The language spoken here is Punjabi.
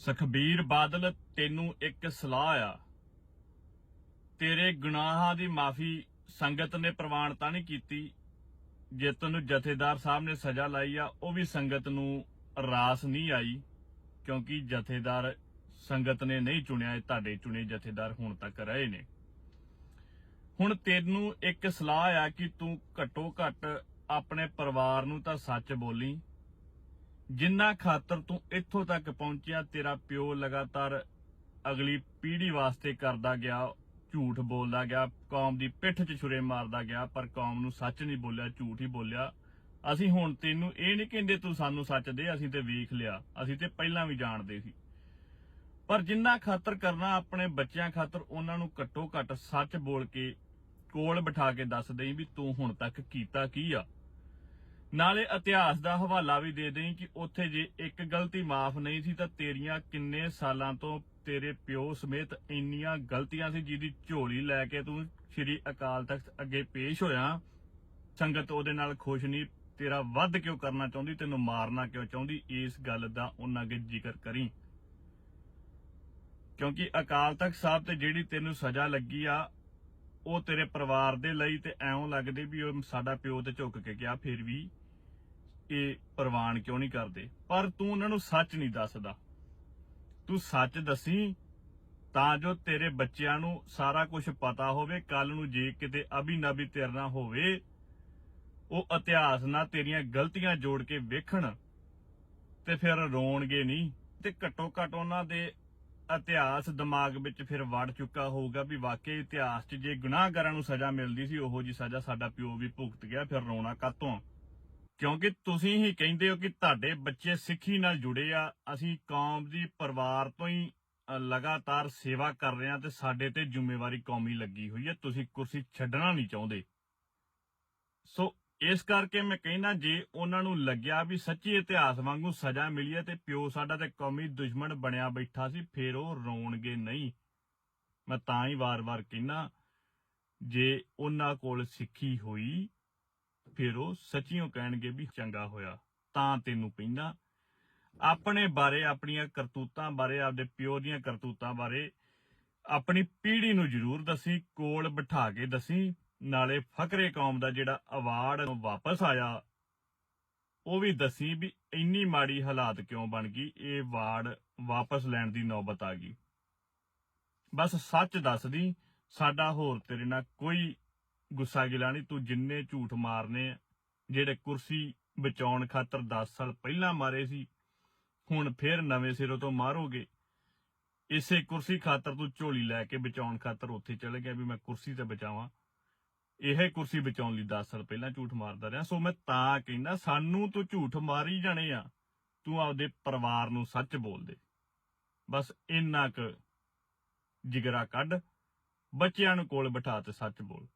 ਸੁਖਬੀਰ ਬਾਦਲ, ਤੈਨੂੰ ਇੱਕ ਸਲਾਹ ਆ। ਤੇਰੇ ਗੁਨਾਹਾਂ ਦੀ ਮਾਫੀ ਸੰਗਤ ਨੇ ਪ੍ਰਵਾਨ ਤਾਂ ਨਹੀਂ ਕੀਤੀ। ਜੇ ਤੈਨੂੰ ਜਥੇਦਾਰ ਸਾਹਿਬ ਨੇ ਸਜ਼ਾ ਲਾਈ ਆ, ਉਹ ਵੀ ਸੰਗਤ ਨੂੰ ਰਾਸ ਨਹੀਂ ਆਈ, ਕਿਉਂਕਿ ਜਥੇਦਾਰ ਸੰਗਤ ਨੇ ਨਹੀਂ ਚੁਣਿਆ ਇਹ ਤੁਹਾਡੇ ਚੁਣੇ ਜਥੇਦਾਰ ਹੁਣ ਤੱਕ ਰਹੇ ਨੇ। ਹੁਣ ਤੈਨੂੰ ਇੱਕ ਸਲਾਹ ਆ ਕਿ ਤੂੰ ਘੱਟੋ ਘੱਟ ਆਪਣੇ ਪਰਿਵਾਰ ਨੂੰ ਤਾਂ ਸੱਚ ਬੋਲੀ ਜਿੰਨਾ ਖਾਤਰ ਤੂੰ ਇੱਥੋਂ ਤੱਕ ਪਹੁੰਚਿਆ, ਤੇਰਾ ਪਿਓ ਲਗਾਤਾਰ ਅਗਲੀ ਪੀੜ੍ਹੀ ਵਾਸਤੇ ਕਰਦਾ ਗਿਆ, ਝੂਠ ਬੋਲਦਾ ਗਿਆ, ਕੌਮ ਦੀ ਪਿੱਠ 'ਚ ਛੁਰੇ ਮਾਰਦਾ ਗਿਆ, ਪਰ ਕੌਮ ਨੂੰ ਸੱਚ ਨਹੀਂ ਬੋਲਿਆ, ਝੂਠ ਹੀ ਬੋਲਿਆ। ਅਸੀਂ ਹੁਣ ਤੈਨੂੰ ਇਹ ਨਹੀਂ ਕਹਿੰਦੇ ਤੂੰ ਸਾਨੂੰ ਸੱਚ ਦੇ, ਅਸੀਂ ਤੇ ਵੇਖ ਲਿਆ, ਅਸੀਂ ਤੇ ਪਹਿਲਾਂ ਵੀ ਜਾਣਦੇ ਸੀ। ਪਰ ਜਿੰਨਾ ਖਾਤਰ ਕਰਨਾ ਆਪਣੇ ਬੱਚਿਆਂ ਖਾਤਰ, ਉਹਨਾਂ ਨੂੰ ਘੱਟੋ ਘੱਟ ਸੱਚ ਬੋਲ ਕੇ ਕੋਲ ਬਿਠਾ ਕੇ ਦੱਸ ਦੇਈ ਵੀ ਤੂੰ ਹੁਣ ਤੱਕ ਕੀਤਾ ਕੀ ਆ। ਨਾਲੇ ਇਤਿਹਾਸ ਦਾ ਹਵਾਲਾ ਵੀ ਦੇ ਦੇਈ ਕਿ ਉੱਥੇ ਜੇ ਇੱਕ ਗਲਤੀ ਮਾਫ ਨਹੀਂ ਸੀ ਤਾਂ ਤੇਰੀਆਂ ਕਿੰਨੇ ਸਾਲਾਂ ਤੋਂ ਤੇਰੇ ਪਿਓ ਸਮੇਤ ਇੰਨੀਆਂ ਗਲਤੀਆਂ ਸੀ ਜਿਹਦੀ ਝੋਲੀ ਲੈ ਕੇ ਤੂੰ ਸ੍ਰੀ ਅਕਾਲ ਤਖਤ ਅੱਗੇ ਪੇਸ਼ ਹੋਇਆ। ਸੰਗਤ ਉਹਦੇ ਨਾਲ ਖੁਸ਼ ਨਹੀਂ, ਤੇਰਾ ਵੱਧ ਕਿਉਂ ਕਰਨਾ ਚਾਹੁੰਦੀ, ਤੈਨੂੰ ਮਾਰਨਾ ਕਿਉਂ ਚਾਹੁੰਦੀ? ਇਸ ਗੱਲ ਦਾ ਉਹਨਾਂ ਅੱਗੇ ਜ਼ਿਕਰ ਕਰੀ। ਕਿਉਂਕਿ ਅਕਾਲ ਤਖਤ ਸਾਹਿਬ ਤੇ ਜਿਹੜੀ ਤੈਨੂੰ ਸਜ਼ਾ ਲੱਗੀ ਆ, ਉਹ ਤੇਰੇ ਪਰਿਵਾਰ ਦੇ ਲਈ ਤੇ ਐਉਂ ਲੱਗਦੇ ਵੀ ਉਹ ਸਾਡਾ ਪਿਓ ਤੇ ਝੁੱਕ ਕੇ ਗਿਆ, ਫਿਰ ਵੀ ਇਹ ਪ੍ਰਵਾਨ ਕਿਉਂ ਨਹੀਂ ਕਰਦੇ? ਪਰ ਤੂੰ ਉਹਨਾਂ ਨੂੰ ਸੱਚ ਨਹੀਂ ਦੱਸਦਾ। ਤੂੰ ਸੱਚ ਦੱਸੀ ਤਾਂ ਜੋ ਤੇਰੇ ਬੱਚਿਆਂ ਨੂੰ ਸਾਰਾ ਕੁਝ ਪਤਾ ਹੋਵੇ, ਕੱਲ ਨੂੰ ਜੇ ਕਿਤੇ ਅਭਿਨਵੀ ਤੇਰੇ ਨਾਲ ਹੋਵੇ, ਉਹ ਇਤਿਹਾਸ ਨਾਲ ਤੇਰੀਆਂ ਗਲਤੀਆਂ ਜੋੜ ਕੇ ਵੇਖਣ ਤੇ ਫਿਰ ਰੋਣਗੇ ਨਹੀਂ। ਤੇ ਘੱਟੋ ਘੱਟ ਉਹਨਾਂ ਦੇ ਇਤਿਹਾਸ ਦਿਮਾਗ ਵਿੱਚ ਫਿਰ ਵੜ ਚੁੱਕਾ ਹੋਊਗਾ ਵੀ ਵਾਕਈ ਇਤਿਹਾਸ 'ਚ ਜੇ ਗੁਨਾਹਗਾਰਾਂ ਨੂੰ ਸਜ਼ਾ ਮਿਲਦੀ ਸੀ, ਉਹੋ ਜੀ ਸਜ਼ਾ ਸਾਡਾ ਪਿਓ ਵੀ ਭੁਗਤ ਗਿਆ, ਫਿਰ ਰੋਣਾ ਕਾਤੋਂ ਕਿਉਂਕਿ ਤੁਸੀਂ ਹੀ ਕਹਿੰਦੇ ਹੋ ਕਿ ਤੁਹਾਡੇ ਬੱਚੇ ਸਿੱਖੀ ਨਾਲ ਜੁੜੇ ਆ, ਅਸੀਂ ਕੌਮ ਦੀ ਪਰਿਵਾਰ ਤੋਂ ਹੀ ਲਗਾਤਾਰ ਸੇਵਾ ਕਰ ਰਹੇ ਆ ਤੇ ਸਾਡੇ ਤੇ ਜ਼ਿੰਮੇਵਾਰੀ ਕੌਮੀ ਲੱਗੀ ਹੋਈ ਹੈ ਤੁਸੀਂ ਕੁਰਸੀ ਛੱਡਣਾ ਨਹੀਂ ਚਾਹੁੰਦੇ। ਸੋ ਇਸ ਕਰਕੇ ਮੈਂ ਕਹਿੰਦਾ ਜੇ ਉਹਨਾਂ ਨੂੰ ਲੱਗਿਆ ਵੀ ਸੱਚੀ ਇਤਿਹਾਸ ਵਾਂਗੂ ਸਜ਼ਾ ਮਿਲੀ ਹੈ ਤੇ ਪਿਓ ਸਾਡਾ ਤੇ ਕੌਮੀ ਦੁਸ਼ਮਣ ਬਣਿਆ ਬੈਠਾ ਸੀ, ਫਿਰ ਉਹ ਰੋਣਗੇ ਨਹੀਂ। ਮੈਂ ਤਾਂ ਹੀ ਵਾਰ-ਵਾਰ ਕਹਿੰਦਾ, ਜੇ ਉਹਨਾਂ ਕੋਲ ਸਿੱਖੀ ਹੋਈ ਫਿਰ ਉਹ ਸੱਚੀਓ ਕਹਿਣਗੇ ਵੀ ਚੰਗਾ ਹੋਇਆ, ਤਾਂ ਤੈਨੂੰ ਕਹਿੰਦਾ ਆਪਣੇ ਬਾਰੇ, ਆਪਣੀਆਂ ਕਰਤੂਤਾਂ ਬਾਰੇ, ਆਪਦੇ ਪਿਓ ਦੀਆਂ ਕਰਤੂਤਾਂ ਬਾਰੇ ਆਪਣੀ ਪੀੜ੍ਹੀ ਨੂੰ ਜ਼ਰੂਰ ਦੱਸੀ, ਕੋਲ ਬਿਠਾ ਕੇ ਦੱਸੀ, ਨਾਲੇ ਫਕਰੇ ਕੌਮ ਦਾ ਜਿਹੜਾ ਅਵਾਰਡ ਵਾਪਸ ਆਇਆ, ਉਹ ਵੀ ਦੱਸੀ ਵੀ ਇੰਨੀ ਮਾੜੀ ਹਾਲਾਤ ਕਿਉਂ ਬਣ ਗਈ, ਇਹ ਅਵਾਰਡ ਵਾਪਸ ਲੈਣ ਦੀ ਨੌਬਤ ਆ ਗਈ। ਬਸ ਸੱਚ ਦੱਸਦੀ, ਸਾਡਾ ਹੋਰ ਤੇਰੇ ਨਾਲ ਕੋਈ ਗੁੱਸਾ ਗਿਲਾ ਨਹੀਂ ਤੂੰ ਜਿੰਨੇ ਝੂਠ ਮਾਰਨੇ ਆ, ਜਿਹੜੇ ਕੁਰਸੀ ਬਚਾਉਣ ਖਾਤਰ 10 ਸਾਲ ਪਹਿਲਾਂ ਮਾਰੇ ਸੀ ਹੁਣ ਫੇਰ ਨਵੇਂ ਸਿਰੋਂ ਤੋਂ ਮਾਰੋਗੇ। ਇਸੇ ਕੁਰਸੀ ਖਾਤਰ ਤੂੰ ਝੋਲੀ ਲੈ ਕੇ ਬਚਾਉਣ ਖਾਤਰ ਉੱਥੇ ਚਲੇ ਗਿਆ ਵੀ ਮੈਂ ਕੁਰਸੀ ਤੇ ਬਚਾਵਾਂ। ਇਹ ਕੁਰਸੀ ਬਚਾਉਣ ਲਈ 10 ਸਾਲ ਪਹਿਲਾਂ ਝੂਠ ਮਾਰਦਾ ਰਿਹਾ। ਸੋ ਮੈਂ ਤਾਂ ਕਹਿੰਦਾ ਸਾਨੂੰ ਤੂੰ ਝੂਠ ਮਾਰੀ ਜਾਣੇ ਆ। ਤੂੰ ਆਪਦੇ ਪਰਿਵਾਰ ਨੂੰ ਸੱਚ ਬੋਲ ਦੇ। ਬਸ ਇੰਨਾ ਕੁ ਜਿਗਰਾ ਕੱਢ ਬੱਚਿਆਂ ਨੂੰ ਕੋਲ ਬਿਠਾ ਤੇ ਸੱਚ ਬੋਲ।